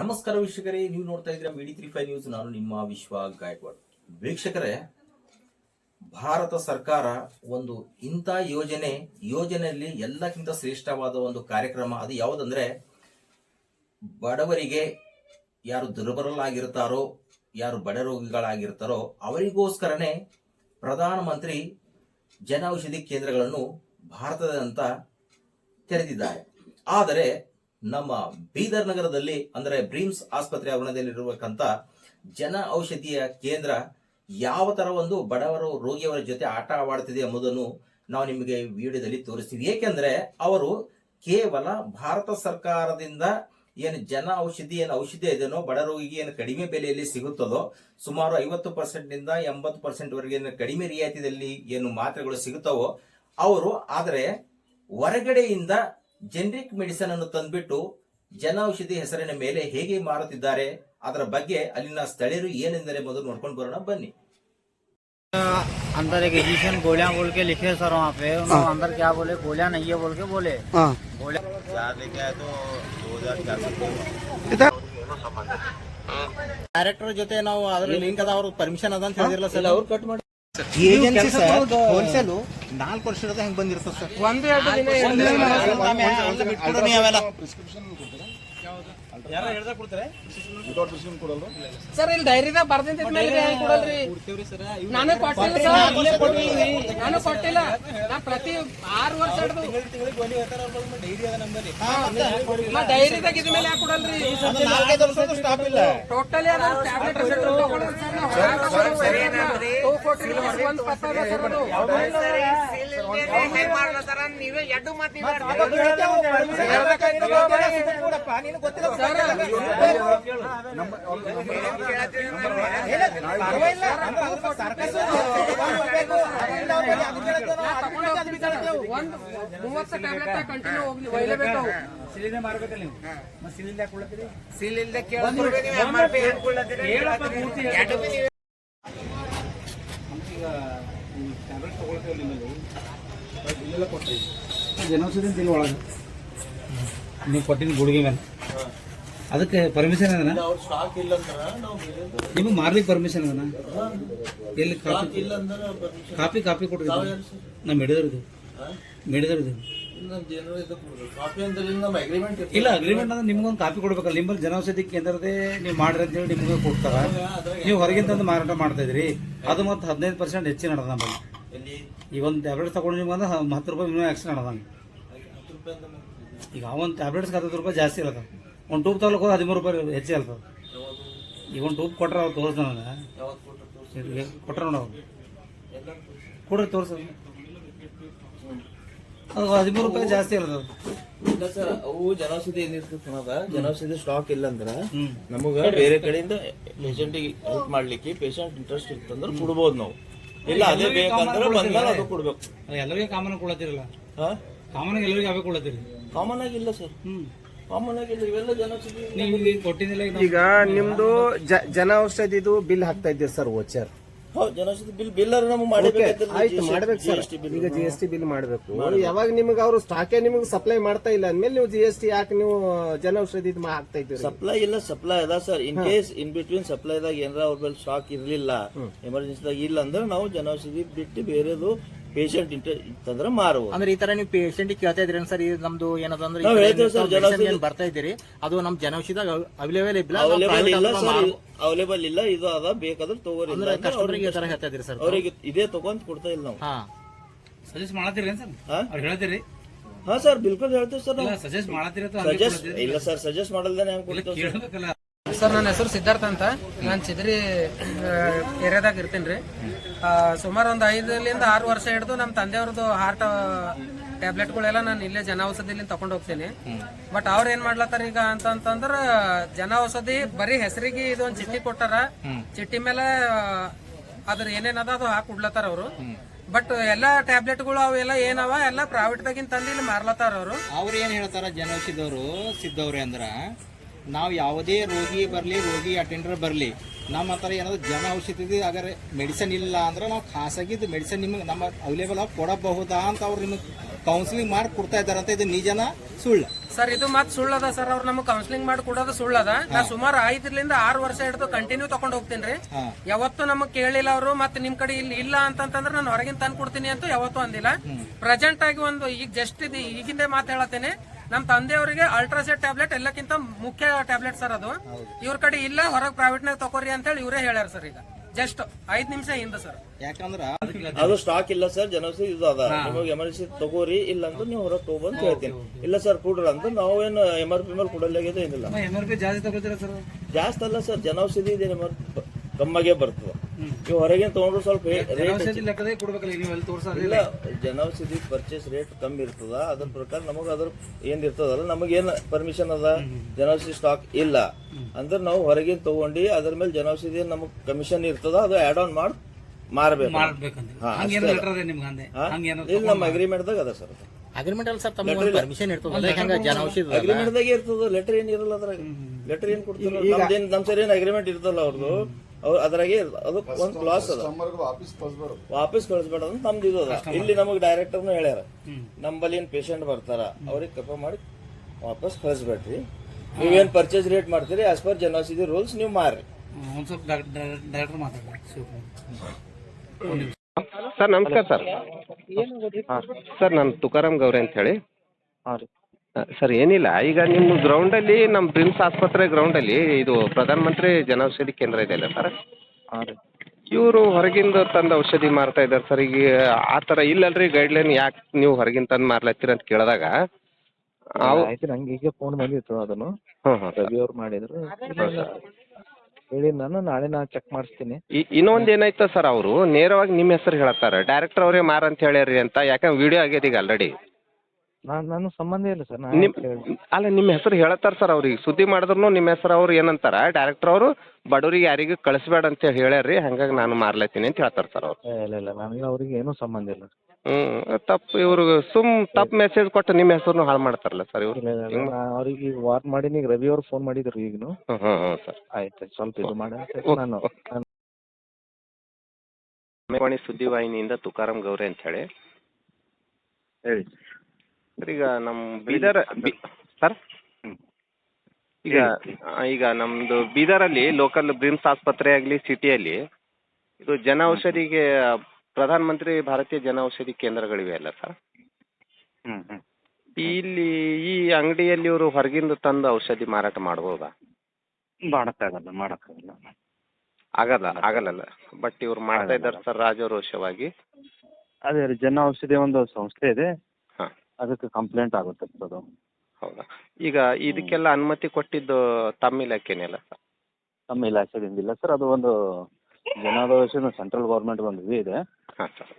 ನಮಸ್ಕಾರ ವೀಕ್ಷಕರೇ, ನೀವು ನೋಡ್ತಾ ಇದ್ದೀರಾ ಮಿಡಿ ತ್ರೀ ಫೈವ್ ನ್ಯೂಸ್ ನಾನು ನಿಮ್ಮ ವಿಶ್ವ ಗಾಯಕ್ವಾಡ್. ವೀಕ್ಷಕರೇ, ಭಾರತ ಸರ್ಕಾರ ಒಂದು ಇಂಥ ಯೋಜನೆ, ಯೋಜನೆಯಲ್ಲಿ ಎಲ್ಲಕ್ಕಿಂತ ಶ್ರೇಷ್ಠವಾದ ಒಂದು ಕಾರ್ಯಕ್ರಮ, ಅದು ಯಾವುದಂದ್ರೆ, ಬಡವರಿಗೆ ಯಾರು ದುರ್ಬಲರಾಗಿರ್ತಾರೋ, ಯಾರು ಬಡ ರೋಗಿಗಳಾಗಿರ್ತಾರೋ, ಅವರಿಗೋಸ್ಕರನೇ ಪ್ರಧಾನಮಂತ್ರಿ ಜನ ಔಷಧಿ ಕೇಂದ್ರಗಳನ್ನು ಭಾರತದಂತ ತೆರೆದಿದ್ದಾರೆ. ಆದರೆ ನಮ್ಮ ಬೀದರ್ ನಗರದಲ್ಲಿ, ಅಂದರೆ ಬ್ರೀಮ್ಸ್ ಆಸ್ಪತ್ರೆ ಆವರಣದಲ್ಲಿರುವಂತ ಜನ ಔಷಧಿಯ ಕೇಂದ್ರ ಯಾವ ತರ ಒಂದು ಬಡವರು ರೋಗಿಯವರ ಜೊತೆ ಆಟ ಆಡ್ತಿದೆ ಎಂಬುದನ್ನು ನಾವು ನಿಮಗೆ ವಿಡಿಯೋದಲ್ಲಿ ತೋರಿಸ್ತೀವಿ. ಏಕೆಂದ್ರೆ ಅವರು ಕೇವಲ ಭಾರತ ಸರ್ಕಾರದಿಂದ ಏನು ಜನ ಔಷಧಿ, ಏನು ಔಷಧಿ ಇದೆಯೋ ಬಡ ರೋಗಿಗೆ ಏನು ಕಡಿಮೆ ಬೆಲೆಯಲ್ಲಿ ಸಿಗುತ್ತದೋ, ಸುಮಾರು ಐವತ್ತು ಪರ್ಸೆಂಟ್ನಿಂದ ಎಂಬತ್ತು ಪರ್ಸೆಂಟ್ ವರೆಗೆ ಏನು ಕಡಿಮೆ ರಿಯಾಯಿತಿಯಲ್ಲಿ ಏನು ಮಾತ್ರೆಗಳು ಸಿಗುತ್ತವೋ, ಅವರು ಆದರೆ ಹೊರಗಡೆಯಿಂದ ಜೆನರಿಕ್ ಮೆಡಿಸನ್ ಅನ್ನು ತಂದ್ಬಿಟ್ಟು ಜನ ಔಷಧಿ ಹೆಸರಿನ ಮೇಲೆ ಹೇಗೆ ಮಾರುತ್ತಿದ್ದಾರೆ ಅದರ ಬಗ್ಗೆ ಅಲ್ಲಿನ ಸ್ಥಳೀಯರು ಏನೆಂದರೆ ಮೊದಲು ನೋಡ್ಕೊಂಡು ಬರೋಣ ಬನ್ನಿ अंदर एक एडिशन गोलियां बोल के लिखे सर वहाँ पे उन्होंने अंदर क्या बोले गोलियां नहीं है बोल के बोले हाँ गोलियां चार लेके आए तो दो हजार चार सौ इधर ಡೈರೆಕ್ಟರ್ ಜೊತೆ ನಾವು ಅದ್ರ ಲಿಂಕ್ ಅದ ಅವ್ರ ಪರ್ಮಿಷನ್ ಅದ ಅಂತ ಹೇಳಿರಲ್ಲ ಸರ್ ಅವ್ರು ಕಟ್ ಮಾಡಿ ಏಜೆನ್ಸಿ ಸರ್ ಹೋಲ್ಸೇಲ್ ನಾಲ್ಕು ವರ್ಷದ ಹೆಂಗ್ ಬಂದಿರ್ತದೆ ಸರ್? ಸರ್ ಇಲ್ಲಿ ಡೈರಿದಾಗ ಬರ್ದಿಂತ ಮೇಲೆ ಕೊಡಲ್ರಿ ನಾನು ಕೊಟ್ಟಿಲ್ಲ ಸರ್ ನಾನು ಕೊಟ್ಟಿಲ್ಲ ನಾ ಪ್ರತಿ ಆರು ವರ್ಷ ಹಿಡ್ದು ನಾ ಡೈರಿದಾಗ ಇದ ಮೇಲೆ ಯಾಕೆ ಕೊಡಲ್ರಿ ಟೋಟಲಿ ಅದ ಟ್ಯಾಬ್ಲೆಟ್ ಒಂದು ಸರ್ ಅದು ಒಂದು ಮೂವತ್ತು ಟ್ಯಾಬ್ಲೆಟ್ ಕಂಟಿನ್ಯೂ ಹೋಗ್ಲಿ ಒಯ್ಲೇಬೇಕು ಜನೌಷಧಿ ದಿನ ಒಳಗೆ. ನೀವು ಕೊಟ್ಟಿನ ಗುಳಿಗೆ ಮೇಲೆ. ಅದಕ್ಕೆ ಪರ್ಮಿಷನ್ ಅದನ ನಿಮಗೆ ಮಾರ್ಲಿಕ್ಕೆ ಪರ್ಮಿಷನ್ ಅದನ ಎಲ್ಲಿ ಕಾಪಿ ಕಾಪಿ ಕಾಪಿ ಕೊಡ್ರಿ ನಮ್ಮ ಕಾಪಿ ಹಿಡಿದ್ರದು ಇಲ್ಲ ಅಗ್ರಿಮೆಂಟ್ ಅಂದ್ರೆ ನಿಮ್ಗೊಂದು ಕಾಪಿ ಕೊಡ್ಬೇಕಲ್ಲ. ನಿಮ್ಮಲ್ಲಿ ಜನೌಷಧಿ ಕೇಂದ್ರದೇ ನೀವು ಮಾಡ್ರಿ ಅಂತೇಳಿ ನಿಮಗೆ ನಿಮ್ಗೆ ಕೊಡ್ತಾರ ನೀವು ಹೊರಗಿಂದ ತಂದು ಮಾರಾಟ ಮಾಡ್ತಾ ಇದ್ರಿ ಅದು ಮತ್ತೆ ಹದಿನೈದು ಪರ್ಸೆಂಟ್ ಹೆಚ್ಚಿನ ನಡೆದ ಈಗ ಒಂದು ಟ್ಯಾಬ್ಲೆಟ್ಸ್ ತಗೊಂಡು ನಿಮ್ಗೆ ಅಂದ್ರೆ ಹತ್ತು ರೂಪಾಯಿ ಮಿನಿಮಮ್ ಆಕ್ಸಿಡೆಂಟ್ ಅದಂಗೆ ಈಗ ಅವೊಂದು ಟ್ಯಾಬ್ಲೆಟ್ಸ್ ಹತ್ತು ರೂಪಾಯಿ ಜಾಸ್ತಿ ಇರತ್ತ. ಒಂದು ಟೂಬ್ ತಗೊಳಕ್ಕೆ ಹೋದ್ರೆ ಹದಿಮೂರು ರೂಪಾಯಿ ಹೆಚ್ಚು ಇರ್ತದೆ ಈಗ ಒಂದು ಟೂಬ್ ಕೊಟ್ರೆ ಅವ್ರು ತೋರಿಸ್ ನನಗೆ ಕೊಟ್ರೆ ನೋಡ ಕೊಡ್ರಿ ತೋರಿಸ ಅದು ಹದಿಮೂರು ರೂಪಾಯಿ ಜಾಸ್ತಿ ಇರ್ತದೆ ಇಲ್ಲ ಸರ್ ಅವು ಜನೌಷಧಿ ಏನಿರ್ತದೆ ಅನ್ನೋದ ಜನೌಷಧಿ ಸ್ಟಾಕ್ ಇಲ್ಲ ಅಂದ್ರೆ. ನಮಗ ಬೇರೆ ಕಡೆಯಿಂದ ಪೇಷಂಟಿಗೆ ಹೆಲ್ಪ್ ಮಾಡ್ಲಿಕ್ಕೆ ಪೇಷಂಟ್ ಇಂಟ್ರೆಸ್ಟ್ ಇತ್ತಂದ್ರೆ ಕೊಡ್ಬೋದು ನಾವು. ಇಲ್ಲ ಅದೇ ಬೇಕಂದ್ರೆ ಬಂದ್ಮೇಲೆ ಅದು ಕೊಡ್ಬೇಕು. ಅದು ಎಲ್ಲರಿಗೆ ಕಾಮನ್ ಕೊಡತ್ತಿರಲ್ಲ ಹಾ? ಕಾಮನ್ ಎಲ್ಲರಿಗೆ ಅವೇ ಕೊಡತ್ತೀರಿ ಕಾಮನ್ ಆಗಿಲ್ಲ ಸರ್ ಹ್ಮ್. ಕಾಮನ್ ಆಗಿಲ್ಲ ಇವೆಲ್ಲ ನೀವು ಇಲ್ಲಿ ಕೊಟ್ಟಿದ್ದಿಲ್ಲ ಈಗ? ನಿಮ್ದು ಜನ ಔಷಧಿದು ಬಿಲ್ ಹಾಕ್ತಾ ಇದ್ದೀರಿ ಸರ್ ವೋಚರ್ ಹೌದು ಜನೌಷಧಿ ಬಿಲ್ ಬಿಲ್ ನಮ್ಗೆ ಮಾಡಬೇಕು ಆಯ್ತು ಮಾಡ್ಬೇಕು ಸರ್. ಈಗ ಜಿ ಎಸ್ ಟಿ ಬಿಲ್ ಮಾಡಬೇಕು. ಯಾವಾಗ ನಿಮ್ಗೆ ಅವರು ಸ್ಟಾಕೆ ನಿಮ್ಗೆ ಸಪ್ಲೈ ಮಾಡ್ತಾ ಇಲ್ಲ ಅಂದ್ಮೇಲೆ ನೀವು ಜಿ ಎಸ್ ಟಿ ಯಾಕೆ ನೀವು ಜನ ಔಷಧಿ ಹಾಕ್ತಾ ಇದ್ದೀರಿ? ಸಪ್ಲೈ ಇಲ್ಲ ಸಪ್ಲೈ ಅದ sir. In case in between ಸಪ್ಲೈದಾಗ ಏನಾರ ಅವ್ರ ಮೇಲೆ ಸ್ಟಾಕ್ ಇರಲಿಲ್ಲ ಎಮರ್ಜೆನ್ಸಿದಾಗ ಇಲ್ಲ ಅಂದ್ರೆ ನಾವು ಜನೌಷಧಿ ಬಿಟ್ಟು ಬೇರೆದು ಪೇಷಂಟ್ ಇತ್ತಂದ್ರೆ ಮಾರಬಹುದು ಅಂದ್ರೆ ಈ ತರ ನೀವು ಪೇಷಂಟ್ ಕೇಳ್ತಾ ಇದ್ರಿ ಸರ್? ಇದು ನಮ್ದು ಏನದ ಅಂದ್ರೆ ನಾವ್ ಹೇಳ್ತೇವೆ ಸರ್, ಜನೌಷಧಿ- ಏನ್ ಬರ್ತಾ ಇದ್ದೀರಿ? ಅದು ನಮ್ ಜನೌಷಧ ಅವೈಲೇಬಲ್ ಇಲ್ಲ ಅವೈಲೇಬಲ್ ಇಲ್ಲ ಸರ್ ಅವೈಲೇಬಲ್ ಇಲ್ಲ ಇದು ಅದ ಬೇಕಾದ್ರೆ ತಗೋರಿ ಇಲ್ಲ ಅಂದ್ರೆ ಕಸ್ಟಮರ್ ಈ ತರ ಹೇಳ್ತಾ ಇದ್ರಿ ಸರ್? ಅವ್ರಿಗೆ ಇದೇ ತಗೊಂಡ್ ಕೊಡ್ತಾ ಇಲ್ಲ ನಾವು. ಹಾ. ಸಜೆಸ್ಟ್ ಮಾಡತ್ತೀರಿ ಸರ್? ಹಾ? ಅವ್ರು ಹೇಳ್ತೀರಿ? ಹಾ ಸರ್ ಬಿಲ್ಕುಲ್ ಹೇಳ್ತೀವಿ ಸರ್ ನಾವು. ಸಜೆಸ್ಟ್ ಮಾಡತ್ತೀರಿ ಅಥವಾ ಸಜೆಸ್ಟ್ ಇಲ್ಲ ಸರ್ ಸಜೆಸ್ಟ್ ಮಾಡಲ್ದೇನೆ ಹೆಂಗ್ ಇಲ್ಲ ಕೊಡ್ತೇವೆ ಕೇಳಬೇಕಲ್ಲ. ಸರ್, ನನ್ನ ಹೆಸರು ಸಿದ್ಧಾರ್ಥ ಅಂತ. ನಾನು ಚಿದ್ರಿ ಏರಿಯಾದಾಗ ಇರ್ತೀನಿ ರೀ. ಸುಮಾರು ಒಂದು ಐದರಿಂದ ಆರು ವರ್ಷ ಹಿಡಿದು ನಮ್ಮ ತಂದೆಯವ್ರದ್ದು ಹಾರ್ಟ್ ಟ್ಯಾಬ್ಲೆಟ್ಗಳೆಲ್ಲ ನಾನು ಇಲ್ಲೇ ಜನ ಔಷಧಿಲಿ ತಗೊಂಡು ಹೋಗ್ತೀನಿ. ಬಟ್ ಅವ್ರು ಏನ್ ಮಾಡ್ಲತ್ತಾರ ಈಗ ಅಂತಂತಂದ್ರ ಜನ ಔಷಧಿ ಬರೀ ಹೆಸರಿಗೆ ಇದೊಂದು ಚಿಟ್ಟಿ ಕೊಟ್ಟಾರ. ಚಿಟ್ಟಿ ಮೇಲೆ, ಅದ್ರ ಏನೇನದ ಅದು ಹಾಕಿ ಕೊಡ್ಲತ್ತಾರ ಅವರು. ಬಟ್ ಎಲ್ಲಾ ಟ್ಯಾಬ್ಲೆಟ್ಗಳು ಅವೆಲ್ಲ ಏನವ, ಎಲ್ಲ ಪ್ರೈವೇಟ್ದಾಗಿನ ತಂದು ಇಲ್ಲಿ ಮಾರ್ಲತ್ತಾರ ಅವರು. ಅವ್ರು ಏನ್ ಹೇಳ್ತಾರ ಜನೌಷಧವರು ಸಿದ್ದವ್ರೆ ಅಂದ್ರ ನಾವು ಯಾವುದೇ ರೋಗಿ ಬರಲಿ ರೋಗಿ ಅಟೆಂಡರ್ ಬರಲಿ ನಮ್ಮ ಹತ್ರ ಏನಾದರೂ ಜನ ಔಷಧಿ ಅಗರ್ ಮೆಡಿಸಿನ್ ಇಲ್ಲ ಅಂದ್ರೆ ನಾವು ಖಾಸಗಿದ್ದು ಮೆಡಿಸಿನ್ ನಿಮಗೆ ನಮ್ಮ ಅವೈಲೇಬಲ್ ಆಗಿ ಕೊಡಬಹುದಾ ಅಂತ ಅವ್ರು ನಿಮಗೆ ಕೌನ್ಸಿಲಿಂಗ್ ಮಾಡಿ ಕೊಡ್ತಾ ಅಂತ ಇದು ನಿಜನ ಸುಳ್ಳು? ಸರ್ ಇದು ಮತ್ ಸುಳ್ಳದ ಸರ್. ಅವ್ರು ನಮಗೆ ಕೌನ್ಸಿಲಿಂಗ್ ಮಾಡಿ ಕೊಡೋದು ಸುಳ್ಳದ ನಾ ಸುಮಾರು ಐದರಿಂದ ಆರು ವರ್ಷ ಹಿಡಿದು ಕಂಟಿನ್ಯೂ ತಗೊಂಡ್ ಹೋಗ್ತೀನಿ ರೀ. ಯಾವತ್ತು ನಮಗ್ ಕೇಳಿಲ್ಲ ಅವರು ಮತ್ತೆ ನಿಮ್ ಕಡೆ ಇಲ್ಲಿ ಇಲ್ಲ ಅಂತಂತಂದ್ರೆ ನಾನು ಹೊರಗಿನ ತಂದು ಕೊಡ್ತೀನಿ ಅಂತ ಯಾವತ್ತೂ ಅಂದಿಲ್ಲ. ಪ್ರೆಸೆಂಟ್ ಆಗಿ ಒಂದು ಈಗ ಜಸ್ಟ್ ಇದು ಈಗಿಂದೇ ಮಾತು ಹೇಳತ್ತೇನೆ ನಮ್ ತಂದೆಯವರಿಗೆ ಅಲ್ಟ್ರಾಸೆಟ್ ಟ್ಯಾಬ್ಲೆಟ್ ಎಲ್ಲಕ್ಕಿಂತ ಮುಖ್ಯ ಟ್ಯಾಬ್ಲೆಟ್ ಸರ್ ಅದು. ಇವ್ರ ಕಡೆ ಇಲ್ಲ ಹೊರಗೆ ಪ್ರೈವೇಟ್ ನಾಗ ತಗೋರಿ ಅಂತ ಹೇಳಿ ಇವರೇ ಹೇಳ್ಯಾರ ಸರ್ ಈಗ. ಜಸ್ಟ್ ಐದ್ ನಿಮಿಷ ಹಿಂದೆ ಸರ್ ಯಾಕಂದ್ರ ಅದು ಸ್ಟಾಕ್ ಇಲ್ಲ ಸರ್ ಜನೌಷಧಿ ಇದು ಅದ. ನಿಮಗೆ ಎಮರ್ಜೆನ್ಸಿ ತಗೋರಿ ಇಲ್ಲ ಅಂತ ನೀವು ಹೊರಗೆ ತಗೋಬಂತ ಹೇಳ್ತೀನಿ. ಇಲ್ಲ ಸರ್ ಕೂಡ್ರ ಅಂತ ನಾವೇನು ಎಂ ಆರ್ ಪಿ ಮೇಲೆ ಕೊಡಲಾಗಿದೆ ಏನಿಲ್ಲ. ಎಂ ಆರ್ ಪಿ ಜಾಸ್ತಿ ತಗೋತೀರಾ ಸರ್ ಜಾಸ್ತಿ ಅಲ್ಲ ಸರ್ ಜನೌಷಧಿ ಇದೆ ಎಂ ಆರ್ ಕಮ್ಮಗೆ ಬರ್ತದೆ. ನೀವು ಹೊರಗಿನ ತಗೊಂಡ್ರು ಸ್ವಲ್ಪ ಔಷಧಿ ಲೆಕ್ಕದೇ ಕೊಡ್ಬೇಕಲ್ಲ ನೀವು ಅಲ್ಲಿ ತೋರ್ಸೋದಿಲ್ಲ ಇಲ್ಲ ಜನೌಷಧಿ ಪರ್ಚೇಸ್ ರೇಟ್ ಕಮ್ಮಿ ಇರ್ತದ. ಅದ್ರ ಪ್ರಕಾರ ನಮಗ ಅದ್ರ ಏನ್ ಇರ್ತದಲ್ಲ ನಮಗೇನ್ ಪರ್ಮಿಷನ್ ಅದ? ಜನೌಷಧಿ ಸ್ಟಾಕ್ ಇಲ್ಲ. ಅಂದ್ರೆ ನಾವು ಹೊರಗಿನ ತಗೊಂಡು ಅದ್ರ ಮೇಲೆ ಜನೌಷಧಿ ನಮಗ್ ಕಮಿಷನ್ ಇರ್ತದ ಅದು ಆಡ್ ಆನ್ ಮಾಡಿ ಮಾರ್ಬೇಕು? ಇಲ್ಲ ನಮ್ಮ ಅಗ್ರಿಮೆಂಟ್ದಾಗ ಅದ ಸರ್ ಅಗ್ರಿಮೆಂಟ್ ಅಲ್ಲಿ ಸರ್ ತಮಗೆ ಪರ್ಮಿಷನ್ ಇರ್ತದೆ. ಹೆಂಗ ಜನ ಔಷಧ ಅಗ್ರಿಮೆಂಟ್ದಾಗೆ ಇರ್ತದ. ಲೆಟರ್ ಏನ್ ಇರಲ್ಲ ಅದ್ರಾಗ. ಲೆಟರ್ ಏನ್ ಕೊಡ್ತಾರ? ನಮ್ದೇನ್ ನಮ್ ಸರಿ ಏನ್ ಅಗ್ರಿಮೆಂಟ್ ಇರ್ತಲ್ಲ ಅವ್ರದ್ದು ಅವ್ರ ಅದ್ರಾಗೆ ಅದಕ್ಕೆ ಅದು ಒಂದ್ ಕ್ಲಾಸ್ ಅದ. ವಾಪಸ್ ಕಳಿಸ್ಬೇಡ ಅಂತ ನಮ್ದು ಇದು ಅದ. ಇಲ್ಲಿ ನಮಗೆ ಡೈರೆಕ್ಟರ್ನು ಹೇಳ್ಯಾರ. ನಂಬಲ್ಲಿ ಏನ್ ಪೇಷಂಟ್ ಬರ್ತಾರ ಅವ್ರಿಗೆ ಕಪ ಮಾಡಿ ವಾಪಸ್ ಕಳಿಸ್ಬೇಡ್ರಿ ನೀವೇನ್ ಪರ್ಚೇಸ್ ರೇಟ್ ಮಾಡ್ತೀರಿ ಆಸ್ ಪರ್ ಜನೌಷಧಿ ರೂಲ್ಸ್ ನೀವು ಮಾರ್ರಿ. ಒಂದ್ ಸ್ವಲ್ಪ ಡೈರೆಕ್ಟರ್ ಮಾತಾಡ್ತಾರೆ ಸರ್ ನಮಸ್ಕಾರ ಸರ್. ಸರ್ ನಾನು ತುಕಾರಾಮ್ ಗೌರಿ ಅಂತ ಹೇಳಿ. ಸರ್ ಏನಿಲ್ಲ. ಈಗ ನಿಮ್ಮ ಗ್ರೌಂಡಲ್ಲಿ ನಮ್ಮ ಬ್ರಿಮ್ಸ್ ಆಸ್ಪತ್ರೆ ಗ್ರೌಂಡಲ್ಲಿ ಇದು ಪ್ರಧಾನ ಮಂತ್ರಿ ಜನೌಷಧಿ ಕೇಂದ್ರ ಇದೆ ಅಲ್ಲ ಸರ್? ಇವರು ಹೊರಗಿಂದ ತಂದು ಔಷಧಿ ಮಾರ್ತಾ ಇದ್ದಾರೆ ಸರ್. ಈಗ ಆ ಥರ ಇಲ್ಲಲ್ರಿ ಗೈಡ್ಲೈನ್ ಯಾಕೆ ನೀವು ಹೊರಗಿಂದ ತಂದು ಮಾರ್ಲತ್ತೀರ ಅಂತ ಕೇಳಿದಾಗ. ಅವು ಆಯ್ತು ನಂಗೆ ಈಗ ಫೋನ್ ಬಂದಿತ್ತು ಅದನ್ನು. ಸರ್. ರವಿ ಅವ್ರು ಮಾಡಿದ್ರು. ಹೇಳಿ ನಾನು ನಾಳೆ ನಾ ಚೆಕ್ ಮಾಡಿಸ್ತೀನಿ. ಇನ್ನೊಂದು ಏನಾಯ್ತು ಸರ್ ಅವರು? ನೇರವಾಗಿ ನಿಮ್ಮ ಹೆಸರು ಹೇಳತ್ತಾರೆ. ಡೈರೆಕ್ಟರ್ ಅವರೇ ಮಾರ ಅಂತ ಹೇಳ್ಯಾರಿ ಅಂತ. ಯಾಕಂದ್ರೆ ವಿಡಿಯೋ ಆಗ್ಯದ ಈಗ ಆಲ್ರೆಡಿ ನಾನು ನಾನು ಸಂಬಂಧ ಇಲ್ಲ ಸರ್ ನಿಮ್ ಅಲ್ಲ ನಿಮ್ಮ ಹೆಸರು ಹೇಳತ್ತಾರ ಸರ್ ಅವ್ರಿಗೆ. ಸುದ್ದಿ ಮಾಡಿದ್ರು ನಿಮ್ಮ ಹೆಸರು ಅವ್ರು ಏನಂತಾರ? ಡೈರೆಕ್ಟರ್ ಅವರು ಬಡವ್ರಿಗೆ ಯಾರಿಗೂ ಕಳಿಸ್ಬೇಡ ಅಂತ ಹೇಳಿ ಹೇಳ್ಯಾರ್ರಿ ಹಂಗಾಗಿ ನಾನು ಮಾರ್ಲತ್ತೀನಿ ಅಂತ ಹೇಳ್ತಾರೆ ಸರ್ ಅವ್ರು. ಇಲ್ಲ ಇಲ್ಲ ನನಗೆ ಅವ್ರಿಗೆ ಏನೂ ಸಂಬಂಧ ಇಲ್ಲ. ಹ್ಞೂ ತಪ್ಪು ಇವ್ರು ಸುಮ್ ತಪ್ಪು ಮೆಸೇಜ್ ಕೊಟ್ಟು ನಿಮ್ಮ ಹೆಸರನ್ನು ಹಾಳು ಮಾಡ್ತಾರಲ್ಲ ಸರ್ ಇವ್ರು. ಇಲ್ಲ ಇಲ್ಲ, ಇಲ್ಲ ನಾ ಅವ್ರಿಗೆ ಈಗ ವಾರ್ನ್ ಮಾಡೀನಿ ಈಗ ರವಿ ಅವ್ರು ಫೋನ್ ಮಾಡಿದ್ರು ಈಗನು. ಹ್ಞೂ ಹ್ಞೂ ಹ್ಞೂ ಸರ್. ಆಯ್ತು ಸ್ವಲ್ಪ ಇದು ಮಾಡಿ ಅಂತ ಓಕೆ, ನಾನು ಓಕೆ. ಮೇವಾಣಿ ಸುದ್ದಿವಾಹಿನಿಯಿಂದ ತುಕಾರಾಮ್ ಗೌರಿ ಅಂತ ಹೇಳಿ. ಹೇಳಿ. ಸರ್ ಈಗ ನಮ್ಮ ಬೀದರ್ ಬಿ- ಸರ್? ಈಗ ಈಗ ನಮ್ಮದು ಬೀದರಲ್ಲಿ ಲೋಕಲ್ ಬ್ರಿಮ್ಸ್ ಆಸ್ಪತ್ರೆ ಆಗಲಿ ಸಿಟಿಯಲ್ಲಿ ಇದು ಜನ ಔಷಧಿಗೆ ಪ್ರಧಾನ ಮಂತ್ರಿ ಭಾರತೀಯ ಜನ ಔಷಧಿ ಕೇಂದ್ರಗಳಿವೆ ಅಲ್ಲ ಸರ್? ಇಲ್ಲಿ ಈ ಅಂಗಡಿಯಲ್ಲಿ ಇವರು ಹೊರಗಿಂದ ತಂದು ಔಷಧಿ ಮಾರಾಟ ಮಾಡ್ಬೋದಾ? ಮಾಡಕ್ಕಾಗಲ್ಲ ಮಾಡಕ್ಕಾಗಲ್ಲ. ಆಗಲ್ಲ ಆಗಲ್ಲ ಬಟ್ ಇವ್ರು ಮಾಡ್ತಾ ಇದ್ದಾರೆ ಸರ್ ರಾಜರೋಷವಾಗಿ. ಅದೇ ರೀ ಜನ ಔಷಧಿ ಒಂದು ಸಂಸ್ಥೆ ಇದೆ. ಅದಕ್ಕೆ ಕಂಪ್ಲೇಂಟ್ ಆಗುತ್ತೆ ಸರ್ ಅದು. ಹೌದಾ? ಈಗ ಇದಕ್ಕೆಲ್ಲ ಅನುಮತಿ ಕೊಟ್ಟಿದ್ದು ತಮ್ಮ ಇಲಾಖೆನೆಲ್ಲ ಸರ್? ತಮ್ಮ ಇಲಾಖೆದಿಂದ ಇಲ್ಲ ಸರ್ ಅದು ಒಂದು ಜನಾದೇಶ ಸೆಂಟ್ರಲ್ ಗೌರ್ಮೆಂಟ್ ಒಂದು ಇದು ಇದೆ. ಹಾಂ ಸರ್.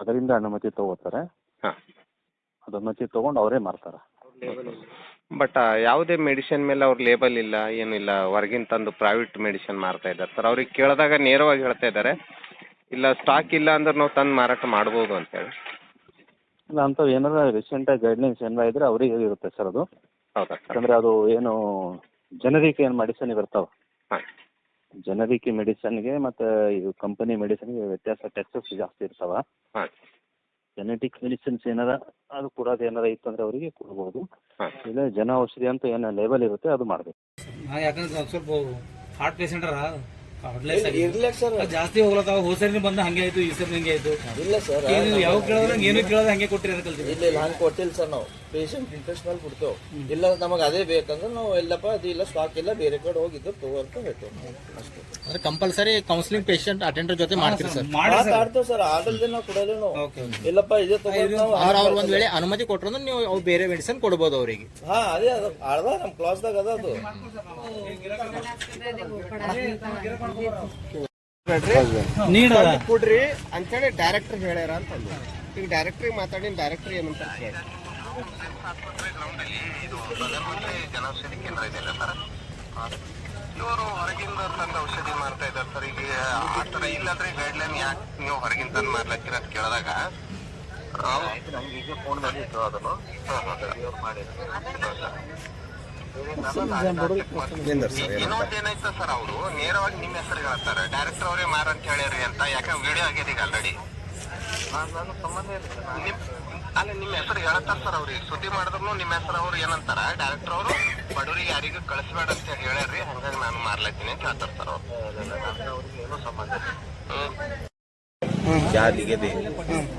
ಅದರಿಂದ ಅನುಮತಿ ತಗೋತಾರೆ. ಹಾಂ. ಅದು ಅನುಮತಿ ತಗೊಂಡು ಅವರೇ ಮಾರ್ತಾರೆ ಬಟ್ ಯಾವುದೇ ಮೆಡಿಸಿನ್ ಮೇಲೆ ಅವ್ರ ಲೇಬಲ್ ಇಲ್ಲ ಏನಿಲ್ಲ ಹೊರಗಿನ ತಂದು ಪ್ರೈವೇಟ್ ಮೆಡಿಸಿನ್ ಮಾರ್ತಾ ಇದ್ದಾರೆ. ಸರ್ ಅವ್ರಿಗೆ ಕೇಳಿದಾಗ ನೇರವಾಗಿ ಹೇಳ್ತಾ ಇದ್ದಾರೆ. ಇಲ್ಲ ಸ್ಟಾಕ್ ಇಲ್ಲ ಅಂದ್ರೆ ನಾವು ತಂದು ಮಾರಾಟ ಮಾಡ್ಬೋದು ಅಂತೇಳಿ ಇಲ್ಲ ಅಂಥವು ಏನಾರ ರೀಸೆಂಟಾಗಿ ಗೈಡ್ಲೈನ್ಸ್ ಏನಾರ ಇದ್ರೆ ಅವರಿಗೆ ಇರುತ್ತೆ ಸರ್ ಅದು. ಹೌದಾ ಸರ್ ಯಾಕಂದ್ರೆ ಅದು ಏನು ಜನರಿಕ್ ಏನು ಮೆಡಿಸಿನ್ ಇರ್ತಾವೆ ಹಾಂ. ಜನರಿಕ್ ಮೆಡಿಸನ್ಗೆ ಮತ್ತು ಇದು ಕಂಪನಿ ಮೆಡಿಸನ್ಗೆ ವ್ಯತ್ಯಾಸ ಟೆಕ್ಸಸ್ ಜಾಸ್ತಿ ಇರ್ತಾವ. ಹಾಂ. ಜೆನೆಟಿಕ್ ಮೆಡಿಸಿನ್ಸ್ ಏನಾರ ಅದು ಕೊಡೋದು ಏನಾರ ಇತ್ತು ಅಂದ್ರೆ ಅವರಿಗೆ ಕೊಡ್ಬೋದು. ಹಾಂ. ಇಲ್ಲ ಜನ ಔಷಧಿ ಅಂತ ಏನು ಲೇಬಲ್ ಇರುತ್ತೆ ಅದು ಮಾಡಬೇಕು. ನಾ ಯಾಕಂದ್ರೆ ಸ್ವಲ್ಪ ಹಾರ್ಟ್ ಪೇಷಂಟರ ಸರ್. ಜಾಸ್ತಿ ಹೋಗ್ಲತ್ತಾವ ಹೋದ ಸರಿ ಬಂದ ಹಂಗೆ ಆಯ್ತು ಈ ಸರಿ ಹಂಗೆ ಆಯ್ತು. ಇಲ್ಲ ಸರ್ ಯಾವ ಕೇಳಿದ್ರೆ ಏನು ಕೇಳೋದು ಹಂಗೆ ಕೊಟ್ಟಿರಿ ಅಂತ ಕಲ್ತೀವಿ ಇಲ್ಲ ಇಲ್ಲ ಹಂಗೆ ಕೊಟ್ಟಿಲ್ಲ ಸರ್ ನಾವು. ಪೇಷಂಟ್ ಇಂಟ್ರೆಸ್ಟ್ ಮೇಲೆ ಕೊಡ್ತೇವೆ ಇಲ್ಲ ನಮಗೆ ಅದೇ ಬೇಕಂದ್ರೆ ನಾವು ಎಲ್ಲಪ್ಪ ಅದು ಇಲ್ಲ ಸ್ಟಾಕ್ ಇಲ್ಲ ಬೇರೆ ಕಡೆ ಹೋಗಿದ್ದು ತಗೋ ಅಂತ ಹೇಳ್ತೇವೆ ಅಷ್ಟೇ. ಅಂದ್ರೆ ಕಂಪಲ್ಸರಿ ಕೌನ್ಸಿಲಿಂಗ್ ಪೇಷಂಟ್ ಅಟೆಂಡರ್ ಜೊತೆ ಮಾಡ್ತೀವಿ ಸರ್ ಮಾತಾಡ್ತೇವೆ ಸರ್ ಆಡಲ್ದೆ ನಾವು ಕೊಡಲ್ಲ ನಾವು. ಇಲ್ಲಪ್ಪ ಇದೇ ತಗೋ ನಾವು ಅವ್ರ ಅವ್ರ ಒಂದ್ ವೇಳೆ ಅನುಮತಿ ಕೊಟ್ರಂದ್ರೆ ನೀವು ಅವ್ರು ಬೇರೆ ಮೆಡಿಸಿನ್ ಕೊಡ್ಬೋದು ಅವರಿಗೆ. ಹಾ ಅದೇ ಅದು ಅರ್ಧ ನಮ್ಮ ಕ್ಲಾಸ್ದಾಗ ಅದ ಅದು. ಕೊಡ್ರಿ ಅಂತೇಳಿ ಡೈರೆಕ್ಟರ್ ಹೇಳ್ಯಾರ ಅಂತ ಅಂದ್ರು. ಈಗ ಡೈರೆಕ್ಟ್ರಿಗೆ ಮಾತಾಡಿ ಡೈರೆಕ್ಟರ್ ಏನಂತ ಕೇಳಿ ಇವರು ಹೊರಗಿಂದ ತಂದು ಔಷಧಿ ಮಾರ್ತಾ ಇದ್ದಾರೆ ಸರ್ ಈಗ ಆ ತರ ಇಲ್ಲಂದ್ರೆ ಗೈಡ್ಲೈನ್ ಯಾಕೆ ನೀವು ಹೊರಗಿಂದ ತಂದು ಮಾಡ್ಲತ್ತೀರ ಅಂತ ಕೇಳಿದಾಗ ನಂಗೆ ಈಗ ಫೋನ್ ಬಂದಿತ್ತು ಅದನ್ನು ಏನಾಯ್ತು ಸರ್ ಅವರು ನೇರವಾಗಿ ನಿಮ್ಮ ಹೆಸರು ಹೇಳ್ತಾರೆ ಡೈರೆಕ್ಟರ್ ಅವರೇ ಮಾರ ಅಂತ ಹೇಳ್ಯಾರಿ ಅಂತ ಯಾಕಂದ್ರೆ ವಿಡಿಯೋ ಆಗಿದೆ ಈಗ ಆಲ್ರೆಡಿ ನಾನು ಸಂಬಂಧ ಇಲ್ಲ ಸರ್ ಅಲ್ಲ ನಿಮ್ಮ ಹೆಸರು ಹೇಳತ್ತಾರ ಸರ್ ಅವ್ರಿಗೆ ಸುದ್ದಿ ಮಾಡಿದ್ರು ನಿಮ್ಮ ಹೆಸರು ಅವ್ರು ಏನಂತಾರ ಡೈರೆಕ್ಟರ್ ಅವರು ಬಡವರಿಗೆ ಯಾರಿಗೂ ಕಳಿಸ್ಬೇಡ ಅಂತ ಹೇಳಿ ಹೇಳ್ಯಾರ್ರಿ ಹಂಗಾಗಿ ನಾನು ಮಾರ್ಲತ್ತೀನಿ ಅಂತ ಹೇಳ್ತಾರ ಸರ್ ಅವ್ರು ಅವ್ರಿಗೆ ಏನೂ ಸಂಬಂಧ ಇಲ್ಲ. ಹ್ಮ್ क्या लिखे थे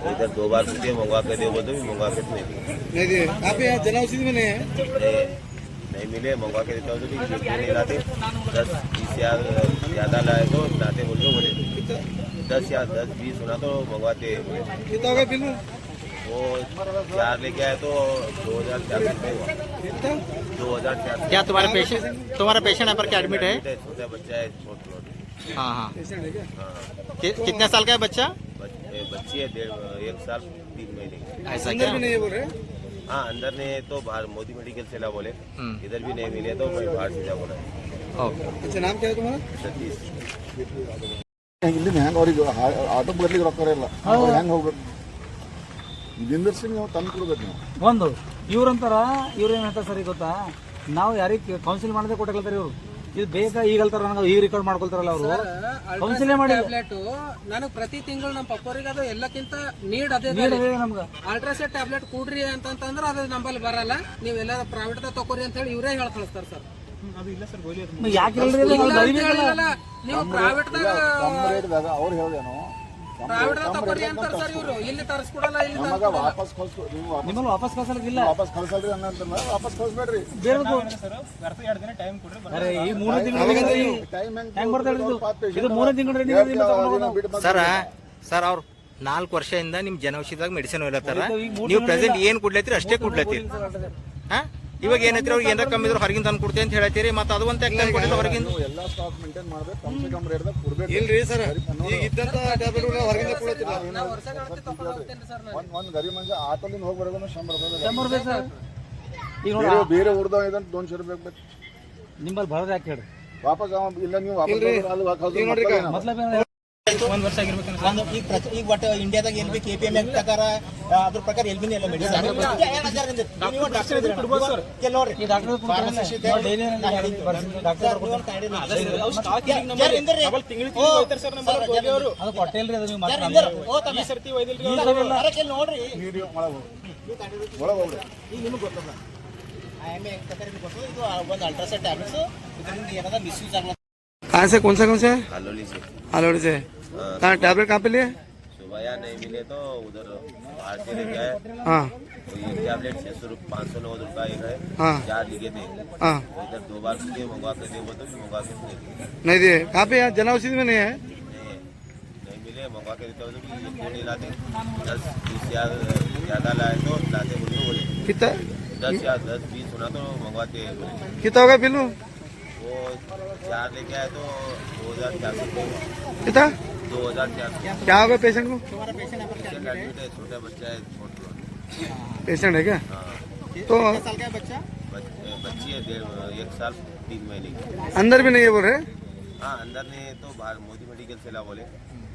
इधर दो बार पूछे मंगवा के दे बोलते भी मंगवा के नहीं दिए नहीं दिए आप यहाँ जन औषधि में नहीं है नहीं- नहीं मिले मंगवा के देता हूँ तो भी क्यों नहीं लाते दस बीस हजार ज्यादा लाए तो लाते बोल के बोले दस या दस बीस होना तो मंगवाते बोले कितना होगा बिल में वो चार लेके आए तो दो हजार चार सौ रुपये हुआ दो हजार चार सौ क्या तुम्हारे पेशेंट तुम्हारा पेशेंट यहाँ पर क्या एडमिट है छोटा बच्चा है छोट छोट हाँ हाँ पेशेंट है क्या हाँ कि- कितने साल का है बच्चा बच्चे बच्ची है डेढ़ एक साल तीन महीने की ऐसा अंदर भी नहीं है बोल रहे हाँ अंदर ने तो बाहर मोदी मेडिकल से ला बोले हम्म। इधर भी नहीं मिले तो मैं बाहर से जा बोला ओके अच्छा नाम क्या है तुम्हारा सतीश ಇಲ್ಲಿ ಹೆಂಗೆ ಅವ್ರಿಗೆ ಆಟೋ ಬರ್ಲಿಕ್ಕೆ ರೊಕ್ಕ ಇಲ್ಲ ಹೆಂಗೆ ಹೋಗ್ಬೇಕು ನಿಂದಿರ್ಸಿ ನೀವು ತಂದು ಕೊಡ್ಬೇಕು ನೀವು. ಒಂದು ಇವ್ರಂತಾರ ಇವ್ರು ಏನ್ ಹೇಳ್ತಾರೆ ಸರಿ ಗೊತ್ತಾ? ನಾವು ಯಾರಿಗೆ ಕೌನ್ಸಿಲ್ ಮಾಡದೆ ಕೊಟ್ಟಿರ್ತಾರೆ ಇವರು. ಇದು ಬೇಗ ಈಗ ಹೇಳ್ತಾರ ನನಗೆ ಈಗ ರೆಕಾರ್ಡ್ ಮಾಡ್ಕೊಳ್ತಾರಲ್ಲ ಅವರು. ಕೌನ್ಸಿಲೇ ಮಾಡಿ ಟ್ಯಾಬ್ಲೆಟ್ ನನಗೆ ಪ್ರತಿ ತಿಂಗಳು ನಮ್ಮ ಪಪ್ಪರಿಗೆ ಅದು ಎಲ್ಲಕ್ಕಿಂತ ನೀಡ್ ಅದೇ ನಮ್ಗೆ. ಅಲ್ಟ್ರಾಸೆಟ್ ಟ್ಯಾಬ್ಲೆಟ್ ಕೊಡ್ರಿ ಅಂತಂತಂದ್ರೆ ಅದು ನಂಬಲ್ಲಿ ಬರಲ್ಲ. ನೀವು ಎಲ್ಲ ಪ್ರೈವೇಟ್ ತಗೋರಿ ಅಂತ ಹೇಳಿ ಇವರೇ ಹೇಳಿ ಕಳಿಸ್ತಾರೆ ಸರ್. ಯಾಕೆ ಅದು? ನಾವು ಪ್ರೈವೇಟ್ ಅವ್ರು ಹೇಳ್ದೇನು ಅಂತಾರೆ ಸರ್ ಇವರು. ಇಲ್ಲಿ ತರಿಸ್ಕೊಡಲ್ಲ ಇಲ್ಲಿ ನಮಗ ತರಿಸ್ಕೊಡಲ್ಲ. ವಾಪಸ್ ಕಳ್ಸು ನೀವು ವಾಪಸ್- ನಿಮ್ಮಲ್ಲಿ ವಾಪಸ್ ಕಳ್ಸಲಿಕ್ಕಿಲ್ಲ ವಾಪಸ್ ಕಳ್ಸಲ್ರಿ ವಾಪಸ್ ಕಳ್ಸ್ಬೇಡ್ರಿ. ಬೇರೆ ಅರೆ ಈ ಮೂರನೇ ತಿಂಗಳು ಟೈಮ್ ಹೆಂಗ್? ಪಾಪ ಇದು ಮೂರನೇ ತಿಂಗಳು ತಗೊಂಡು ಹೋಗೋದು. ಸರ್ ಸರ್ ಅವ್ರು ನಾಲ್ಕು ವರ್ಷದಿಂದ ನಿಮ್ ಜನೌಷಧಿದಾಗ ಮೆಡಿಸಿನ್ ಹೋಗ್ಲತ್ತಾರ ಈಗ ಮೂರ್ ನೀವು ತಿಂಗಳು ಪ್ರೆಸೆಂಟ್ ಏನ್ ಕೊಡ್ಲತ್ತೀರಿ ಅಷ್ಟೇ ಕೊಡ್ಲತ್ತೀರಿ. ಹಾ? ಇವಾಗ ಏನೈತ್ರಿ ಅವ್ರಿಗೆ ಏನಾರ ಕಮ್ಮಿ ಇದ್ರೆ ಹೊರಗಿಂದ ತಂದು ಕೊಡ್ತೀನಿ ಅಂತ ಹೇಳ್ತೀರಿ ಮತ್ತೆ ಅದು ಒಂದು ತಂದು ಕೊಟ್ಟಿಲ್ಲ ಹೊರಗಿಂದ? ಎಲ್ಲ ಸ್ಟಾಕ್ ಮೇಂಟೈನ್ ಮಾಡ್ಬೇಕು ಕಮ್ ಸೆ ಕಮ್ ರೇಟ್ದಾಗ ಕೊಡ್ಬೇಕು. ಇಲ್ರಿ ಸರ್ ಈಗ ಇದ್ದಂತ ಟ್ಯಾಬ್ಲೆಟ್ ಹೊರಗಿಂದ ಕೊಡತ್ತಿಲ್ಲ. ಒಂದ್ ಒಂದ್ ಗರಿ ಮಂಜ ಆತಲಿನ ಹೋಗಿ ಬರೋದು ಶಂಬರ್ ರೂಪಾಯಿ ಶಂಬರ್ ರೂಪಾಯಿ ಸರ್. ಈಗ ನೋಡಿ ಬೇರೆ ಊರ್ದ ಇದೆ ಇದಂತ ದೋನ್ಶೆ ರೂಪಾಯಿ ಬೇಕು ನಿಮ್ಮಲ್ಲಿ ಬರೋದು ಯಾಕೆ ಹೇಳಿ ವಾಪಸ್ ಇಲ್ಲ ನೀವು ವಾಪಸ್ ಅಲ್ಲಿ ಕಳ್ಸೋದು ಮಕ್ಕಳೇ ನಾವು. ಮೊದ್ಲ ಒಂದು ಈಗ ಪ್ರತಿ ಈಗ ಒಟ್ಟು ಇಂಡಿಯಾದಾಗ L B K P M ಪ್ರಕಾರ ಆ, ಅದ್ರ ಪ್ರಕಾರ ಎಲ್ ಬಿನೇ ಎಲ್ಲ ಮೆಡಿಸಿನ್ ನೋಡ್ರಿ ಈ ಡಾಕ್ಟರ್ Pharmacist ಇದೆ. ನಾ ಹೇಳಿದ್ದು. ಸರ್, ನೀವು ಒಂದು ಕಾಯ್ದೆ ನೋಡಿ. ಜರ ಹಿಂದ್ರಿ. ಓ, ಸರ್, ಅದು ಕೊಟ್ಟಿಲ್ರಿ ಅದು ನೀವು ಜರ ಮತ್ತೆ ಹಿಂದ್ರಿ. ಓ, ತಮ್ಮ. ಈ ಸರ್ತಿ ಅರೆ, ಕೆಲ್ ನೋಡ್ರಿ ನೀರು ಒಳಗೆ ಹೋಗ್ರಿ ಒಳಗೆ ಹೋಗ್ರಿ ಈಗ ನಿಮಗೆ ಗೊತ್ತದ ಐ ಎಮ್ ಎ ಪ್ರಕಾರ ನಿಮ್ಗೆ ಗೊತ್ತದ ಇದು ಒಂದು ಅಲ್ಟ್ರಾಸೆಟ್ ಟ್ಯಾಬ್ಲೆಟ್ಸ್ ಇದರಿಂದ ಏನಾದ ಮಿಸ್ಯೂಸ್ ಆಗಲ್ಲ कहाँ से कौन सा कौन सा है हालोली से हालोड़ी से कहाँ टैबलेट कहाँ पे लिए? सुबह या नहीं मिले तो उधर बाहर से लेके आए हाँ। तो ये टैबलेट छः सौ पाँच सौ नौ एक है हाँ। चार लिखे थे। हाँ। तो इधर दो बार पूछे मंगवा के दे बोलते भी मंगवा के नहीं दिए। कहाँ पे यहाँ? जन औषधि में नहीं है? नहीं मिले मंगवा के देते तो नहीं लाते। दस बीस ज़्यादा लाए तो लाते बोले तो बोले। कितना? दस या दस बीस होना तो मंगवाते कितना होगा बिल? वो चार लेके आए तो दो हज़ार चार सौ कितना? दो हज़ार चार सौ। क्या होगा पेशेंट को? पेशेंट है? छोटा बच्चा है पेशेंट है क्या? हाँ। तो साल का बच्चा? बच्ची है एक साल तीन महीने की। अंदर भी नहीं है बोल रहे? हाँ अंदर ने तो बाहर मोदी मेडिकल से ला बोले।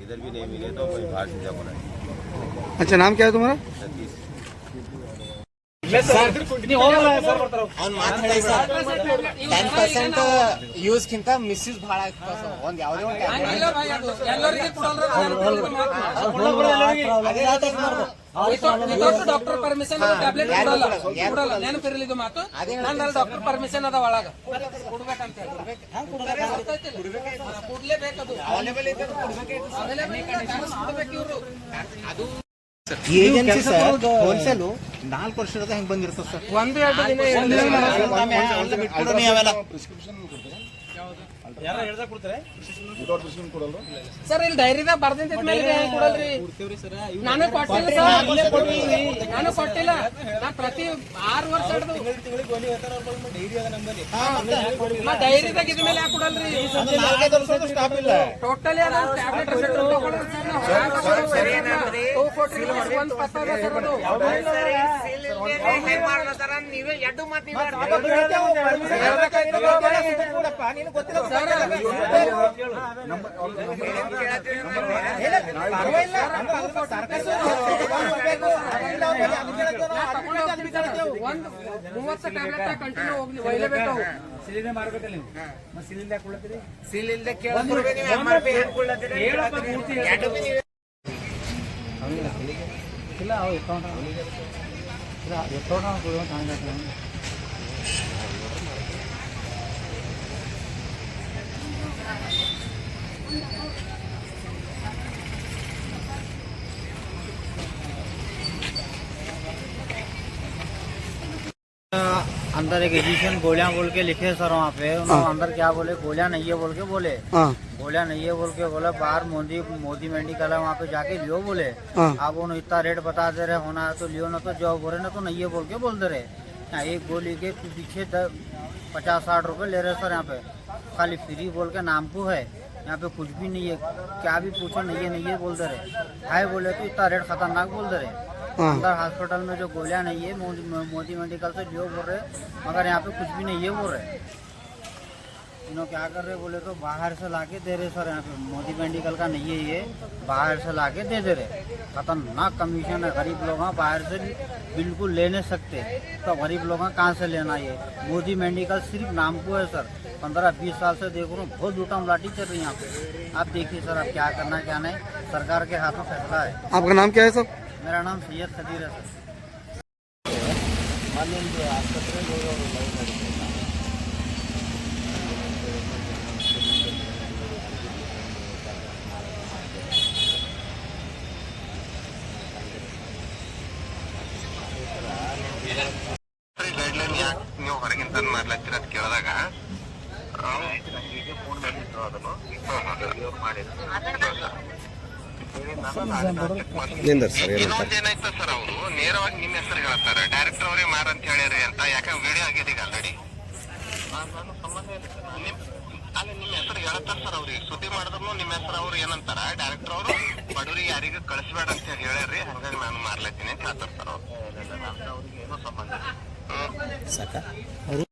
इधर भी नहीं मिले तो बाहर से जा बोला अच्छा नाम क्या है तुम्हारा? सतीश। ಅವ್ನು ಮಾತಾಡಿ ಸರ್ ಟೆನ್ ಪರ್ಸೆಂಟ್ ಯೂಸ್ಗಿಂತ ಮಿಸ್ಯೂಸ್ ಭಾಳ ಆಗ್ತದೆ ಸರ್ ಒಂದು ಯಾವುದೇ ಒಂದು ಡಾಕ್ಟರ್ ಪರ್ಮಿಷನ್ ಟ್ಯಾಬ್ಲೆಟ್ ಕೊಡಲ್ಲ. ಕೊಡಲ್ಲ. ನೆನಪಿರಲಿ ಇದು ಮಾತು. ನಾನು ಡಾಕ್ಟರ್ ಪರ್ಮಿಷನ್ ಅದ ಒಳಗ. ಕೊಡ್ಬೇಕಂತ ಹೇಳಿ. ಕೊಡ್ಲೇಬೇಕದು. ಅವೈಲೇಬಲ್ ಕೊಡ್ಬೇಕು ಇವ್ರು. ಏಜೆನ್ಸಿ ಸರ್ ಹೋಲ್ಸೇಲ್ ನಾಲ್ಕು ವರ್ಷದ ಹೆಂಗ್ ಬಂದಿರ್ತದೆ ಸರ್? ಒಂದು ಎರಡು ದಿನ ಬಿಟ್ಬಿಡು ಅವೆಲ್ಲ ಸರ್ ಇಲ್ಲಿ ಡೈರಿದಾಗ ಬರ್ದಿದ್ದ ಮೇಲೆ ಹೆಂಗ್ ಕೊಡಲ್ರಿ. ನಾನು ಕೊಟ್ಟಿಲ್ಲ ಸರ್ ನಾನು ಕೊಟ್ಟಿಲ್ಲ. ನಾ ಪ್ರತಿ ಆರು ವರ್ಷ ಹಿಡ್ದು ಡೈರಿದಾಗ ಇದ ಮೇಲೆ ಯಾಕೆ ಕೊಡಲ್ರಿ? ಟೋಟಲಿ ಅದ ಟ್ಯಾಬ್ಲೆಟ್ ಕೊಟ್ರಿ ಒಂದು ಅದ ಒಂದು ಮೂವತ್ತು ಟ್ಯಾಬ್ಲೆಟ್ ಕಂಟಿನ್ಯೂ ಒಯ್ಲೇಬೇಕು ನೀವು ಮತ್ತೆ ಹೇಳಪ್ಪ ಪೂರ್ತಿ ಹೇಳು. ಇಲ್ಲ ಅವು ಎತ್ತೋಣ ಇಲ್ಲ ಎತ್ತೋಣ ಕೊಡುವ ಕಾಣಿಸ್ತಾ अंदर एक एडिशन गोलियाँ बोल के लिखे सर वहाँ पे। उन्होंने अंदर क्या बोले? गोलियाँ नहीं है बोल के बोले। हाँ। गोलियाँ नहीं है बोल के बोला। बाहर मोदी मोदी मेडिकल है वहाँ पे जाके लियो बोले। हाँ। आप उन्हें इतना रेट बता दे रहे होना है तो लियो ना तो जाओ बोले ना तो नहीं है बोल के बोल दे रहे एक गोली के पीछे पचास साठ रुपए ले रहे सर यहाँ पे। खाली फ्री बोल के नाम को है। यहाँ पे कुछ भी नहीं है। क्या भी पूछो नहीं है नहीं है बोल दे रहे। है बोले तो इतना रेट खतरनाक बोल दे रहे। हाँ। अंदर हॉस्पिटल में जो गोलियाँ नहीं है मोदी मोदी मेडिकल से जो बोल रहे मगर यहाँ पे कुछ भी नहीं है बोल रहे। इन्हों क्या कर रहे बोले तो बाहर से लाके दे रहे सर यहाँ पे मोदी मेडिकल का नहीं है ये बाहर से लाके दे दे रहे। खतरनाक कमीशन है गरीब लोग हैं बाहर से बिल्कुल ले नहीं सकते। तो गरीब लोग हैं कहाँ से लेना ये? मोदी मेडिकल सिर्फ़ नाम को है सर। पंद्रह बीस साल से देख रहा हूँ बहुत लूटम लाठी चल रही है यहाँ पे। आप देखिए सर अब क्या करना क्या नहीं? सरकार के हाथ फैसला है। आपका नाम क्या है सर? मेरा नाम सैयद खदीर है सर ಗೈಡ್ಲೈನ್ ಯಾಕೆ ನೀವು ಹೊರಗಿನ ತಂದು ಮಾಡ್ಲತ್ತೀರ ಅಂತ ಕೇಳಿದಾಗ ಫೋನ್ ಮಾಡಿದ್ರು ಅದನ್ನು ಇನ್ನೊಂದು ಏನಾಯ್ತು ಸರ್ ಅವರು? ನೇರವಾಗಿ ನಿಮ್ಮ ಹೆಸರು ಹೇಳ್ತಾರೆ. ಡೈರೆಕ್ಟರ್ ಅವರೇ ಮಾರ ಅಂತ ಹೇಳಿರಿ ಅಂತ ಯಾಕಂದ್ರೆ ವಿಡಿಯೋ ಆಗಿದೆ ಈಗ ಆಲ್ರೆಡಿ ಅಲ್ಲ ನಿಮ್ಮ ಹೆಸರು ಹೇಳ್ತಾರೆ ಸರ್ ಅವ್ರಿಗೆ ಸುದ್ದಿ ಮಾಡಿದ್ರು ನಿಮ್ಮ ಹೆಸರು ಅವ್ರು ಏನಂತಾರ? ಡೈರೆಕ್ಟರ್ ಅವರು ಬಡವರಿಗೆ ಯಾರಿಗೂ ಕಳಿಸ್ಬೇಡ ಅಂತ ಹೇಳಿ ಹೇಳ್ಯಾರಿ ಹಂಗಾಗಿ ನಾನು ಮಾರ್ಲತ್ತೀನಿ ಅಂತ ಹೇಳ್ತಾರೆ ಸರ್ ಅವ್ರು. ಅವ್ರಿಗೆ ಏನೋ ಸಂಬಂಧ. ಹ್ಮ್